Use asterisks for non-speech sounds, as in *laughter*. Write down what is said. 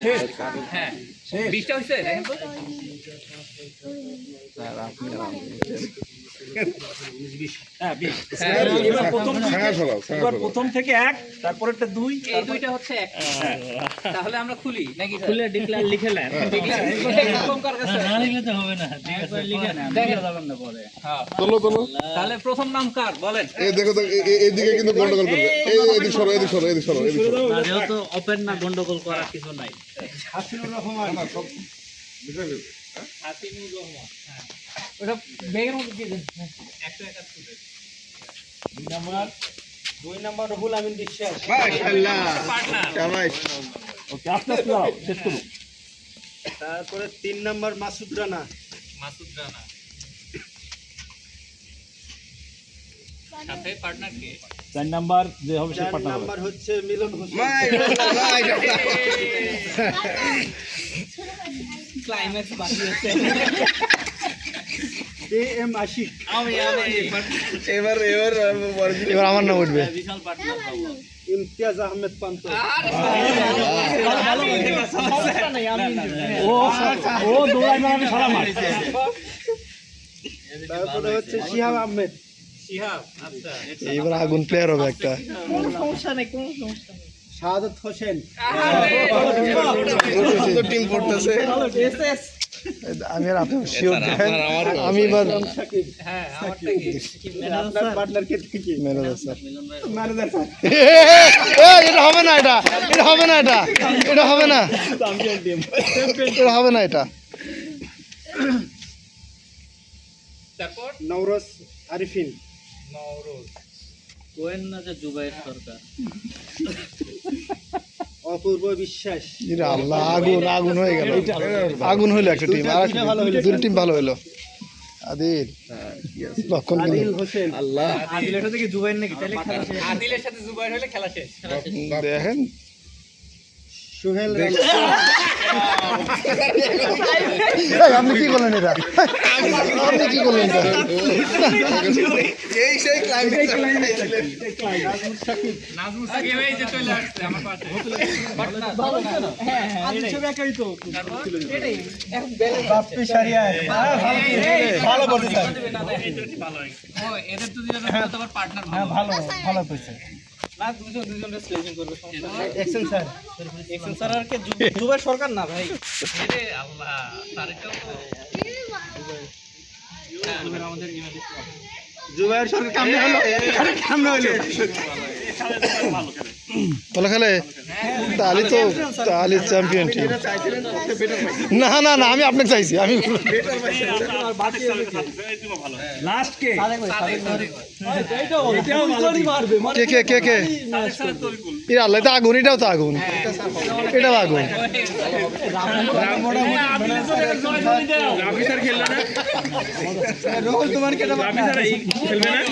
হ্যাঁ। বিশটা হয়েছে দেখেন তো। প্রথম নাম কার বলেন দেখো তো কিন্তু গন্ডগোল না, গন্ডগোল করার কিছু নাই ওটা ব্যাগের মধ্যে দিয়ে দেন। হ্যাঁ, একটা একটা তুলে দুই নাম্বার রহুল আমিন বিশ্বাস পার্টনার ওকে আস্তে আস্তে দাও শেষ করুন। তারপরে তিন নাম্বার মাসুদ রানা। মাসুদ রানা। সাথে পার্টনার কে? চার নাম্বার যে হবে সে পার্টনার নাম্বার হচ্ছে মিলন হোসেন। ক্লাইম্যাক্স বাকি আছে। *laughs* এম আশিক আমি আমি এবার এবার এবার আমার নাম উঠবে। বিশাল পার্টনার ইমতিয়াজ আহমেদ পান্ত ও ও দৌড়াই মারাবে সারা মাঠ। তারপরে হচ্ছে শিহাব আহমেদ। আচ্ছা এবার আগুন প্লেয়ার হবে একটা। শাহাদত হোসেন। টিম পড়তেছে। আমি আর আপনি শিওর আমি এবার হ্যাঁ এটা হবে না এটা। এটা হবে না এটা। এটা হবে না। এটা হবে না এটা। তারপর? নওরোজ আরিফিন। নওরোজ। কোয়েন না যে জুবাইর সরকার? অপূর্ব বিশ্বাস। আল্লাহ আগুন আগুন হয়ে গেল। আগুন হইল একটা টিম আর দুটো টিম ভালো হইল আদিল লক্ষণ আদিল হোসেন। আদিলের সাথে জুবাইর হলে খেলা শেষ। দেখেন সোহেল আপনি কি করলেন এটা আপনি কি করলেন এটা ভালো ভালো ভালো কইছে না দুজন দুজনের সিলেকশন করবে এক্সেন স্যার এক্সেন স্যার আর কে? দুবাই সরকার না ভাই? আল্লাহ তারিখটা তো আমাদের ইউনাইটেড জুবাইর সরকার কামনে হলো কামনে হলো ভালো খেলে তাহলে তো তাহলে চ্যাম্পিয়ন টিম না না না আমি আপনাকে চাইছি আমি কে কে কে কে আল্লাহ তো আগুন এটাও তো আগুন এটাও আগুন রাফি স্যার খেলবে না?